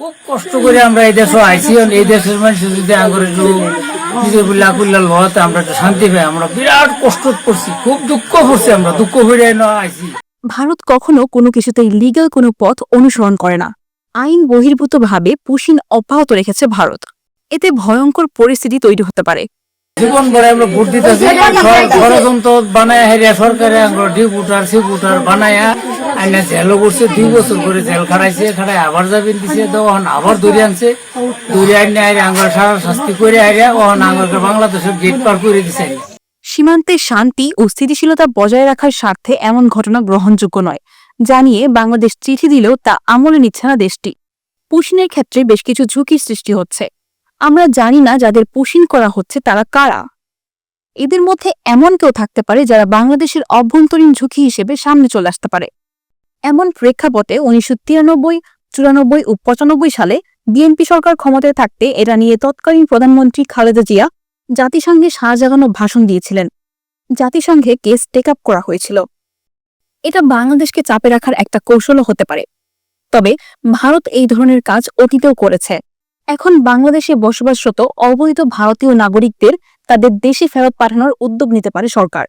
খুব কষ্ট করে আমরা এই দেশে আইসি এই দেশের মানুষ যদি নিজের বিল্লা আমরা একটু শান্তি পাই। আমরা বিরাট কষ্ট করছি খুব দুঃখ করছি আমরা দুঃখ না আইসি ভারত কখনো কোনো কিছুতেই লিগ্যাল কোনো পথ অনুসরণ করে না। আইন বহির্ভূতভাবে পুশিন অব্যাহত রেখেছে ভারত। এতে ভয়ঙ্কর পরিস্থিতি তৈরি হতে পারে। জীবন ভরে আমরা ভোট দিতেছি ষড়যন্ত্র বানায় হেরিয়া সরকারে আমরা ডিপুটার সিপুটার বানায়া আইনা করছে, দুই বছর করে জেল খাড়াইছে খাড়াই আবার দিছে আবার দৌড়ে আনছে। দৌড়ে আইনে আইরে সারা শাস্তি করে আইরা বাংলাদেশের গেট পার করে দিছে সীমান্তে শান্তি ও স্থিতিশীলতা বজায় রাখার স্বার্থে এমন ঘটনা গ্রহণযোগ্য নয়, জানিয়ে বাংলাদেশ চিঠি দিলেও তা আমলে নিচ্ছে না দেশটি। পুশিনের ক্ষেত্রে বেশ কিছু ঝুঁকির সৃষ্টি হচ্ছে। আমরা জানি না যাদের পুশিন করা হচ্ছে তারা কারা। এদের মধ্যে এমন কেউ থাকতে পারে যারা বাংলাদেশের অভ্যন্তরীণ ঝুঁকি হিসেবে সামনে চলে আসতে পারে। এমন প্রেক্ষাপটে উনিশশো তিরানব্বই, চুরানব্বই ও পঁচানব্বই সালে বিএনপি সরকার ক্ষমতায় থাকতে এটা নিয়ে তৎকালীন প্রধানমন্ত্রী খালেদা জিয়া জাতিসংঘে সাজাগানো ভাষণ দিয়েছিলেন। জাতিসংঘে কেস টেক আপ করা হয়েছিল। এটা বাংলাদেশকে চাপে রাখার একটা কৌশলও হতে পারে। তবে ভারত এই ধরনের কাজ অতীতেও করেছে। এখন বাংলাদেশে বসবাসরত অবৈধ ভারতীয় নাগরিকদের তাদের দেশে ফেরত পাঠানোর উদ্যোগ নিতে পারে সরকার।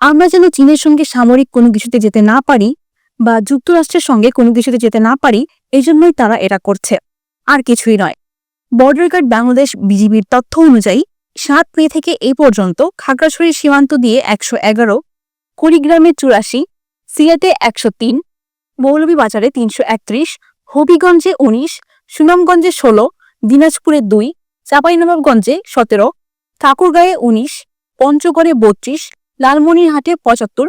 আমরা যেন চীনের সঙ্গে সামরিক কোনো কিছুতে যেতে না পারি বা যুক্তরাষ্ট্রের সঙ্গে কোনো কিছুতে যেতে না পারি, এজন্যই তারা এটা করছে। আর কিছুই নয়। বর্ডার গার্ড বাংলাদেশ বিজিবির তথ্য অনুযায়ী, সাত মে থেকে এই পর্যন্ত খাগড়াছড়ি সীমান্ত দিয়ে একশো এগারো কুড়িগ্রামে চুরাশি সিয়াটে একশো তিন, মৌলভীবাজারে তিনশো একত্রিশ, হবিগঞ্জে উনিশ, সুনামগঞ্জে ষোলো, দিনাজপুরে দুই, চাঁপাইনবাবগঞ্জে সতেরো, ঠাকুরগাঁয়ে উনিশ, পঞ্চগড়ে বত্রিশ, লালমনিরহাটে পঁচাত্তর,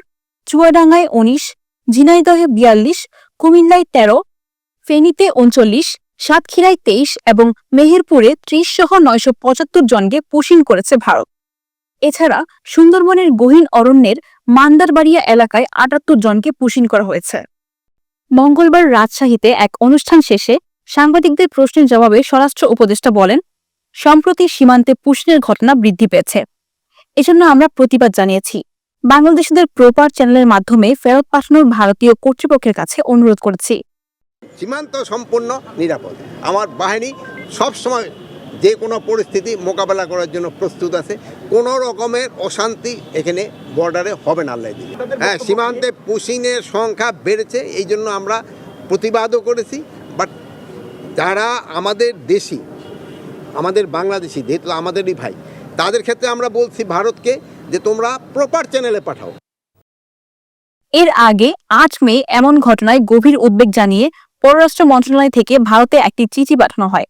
চুয়াডাঙ্গায় উনিশ ঝিনাইদহে বিয়াল্লিশ, কুমিল্লায় তেরো, ফেনীতে উনচল্লিশ, সাতক্ষীরায় তেইশ এবং মেহেরপুরে ত্রিশ সহ নয়শো পঁচাত্তর জনকে পুশিং করেছে ভারত। এছাড়া সুন্দরবনের গহীন অরণ্যের মান্দারবাড়িয়া এলাকায় আটাত্তর জনকে পুশিং করা হয়েছে। মঙ্গলবার রাজশাহীতে এক অনুষ্ঠান শেষে সাংবাদিকদের প্রশ্নের জবাবে স্বরাষ্ট্র উপদেষ্টা বলেন, সম্প্রতি সীমান্তে পুশিনের ঘটনা বৃদ্ধি পেয়েছে। এজন্য আমরা প্রতিবাদ জানিয়েছি। বাংলাদেশিদের প্রপার চ্যানেলের মাধ্যমে ফেরত পাঠানোর ভারতীয় কর্তৃপক্ষের কাছে অনুরোধ করেছি। সীমান্ত সম্পূর্ণ নিরাপদ। আমার বাহিনী সব সময় যে কোনো পরিস্থিতি মোকাবেলা করার জন্য প্রস্তুত আছে। কোনো রকমের অশান্তি এখানে বর্ডারে হবে না আল্লাহ দিলে। হ্যাঁ সীমান্তে পুশিংয়ের সংখ্যা বেড়েছে এই জন্য আমরা প্রতিবাদও করেছি। বাট যারা আমাদের দেশি আমাদের বাংলাদেশি যেহেতু আমাদেরই ভাই তাদের ক্ষেত্রে আমরা বলছি ভারতকে যে তোমরা প্রপার চ্যানেলে পাঠাও। এর আগে আট মে এমন ঘটনায় গভীর উদ্বেগ জানিয়ে পররাষ্ট্র মন্ত্রণালয় থেকে ভারতে একটি চিঠি পাঠানো হয়।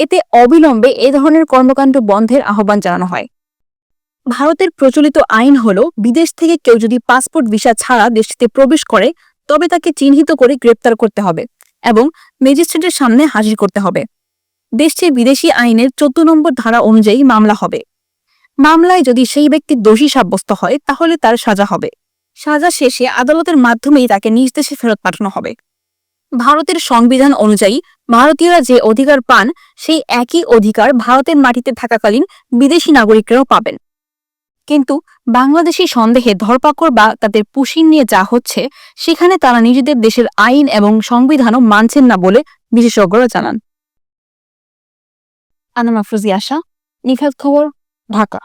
এতে অবিলম্বে এ ধরনের কর্মকাণ্ড বন্ধের আহ্বান জানানো হয়। ভারতের প্রচলিত আইন হল, বিদেশ থেকে কেউ যদি পাসপোর্ট ভিসা ছাড়া দেশটিতে প্রবেশ করে, তবে তাকে চিহ্নিত করে গ্রেপ্তার করতে হবে এবং ম্যাজিস্ট্রেটের সামনে হাজির করতে হবে। দেশটির বিদেশি আইনের চোদ্দ নম্বর ধারা অনুযায়ী মামলা হবে। মামলায় যদি সেই ব্যক্তি দোষী সাব্যস্ত হয়, তাহলে তার সাজা হবে। সাজা শেষে আদালতের মাধ্যমেই তাকে নিজ দেশে ফেরত পাঠানো হবে। ভারতের সংবিধান অনুযায়ী ভারতীয়রা যে অধিকার পান, সেই একই অধিকার ভারতের মাটিতে থাকাকালীন বিদেশি নাগরিকরাও পাবেন। কিন্তু বাংলাদেশি সন্দেহে ধরপাকড় বা তাদের পুশিন নিয়ে যা হচ্ছে, সেখানে তারা নিজেদের দেশের আইন এবং সংবিধানও মানছেন না বলে বিশেষজ্ঞরা জানান। আনাম আফরোজি আশা নিখাত খবর ঢাকা।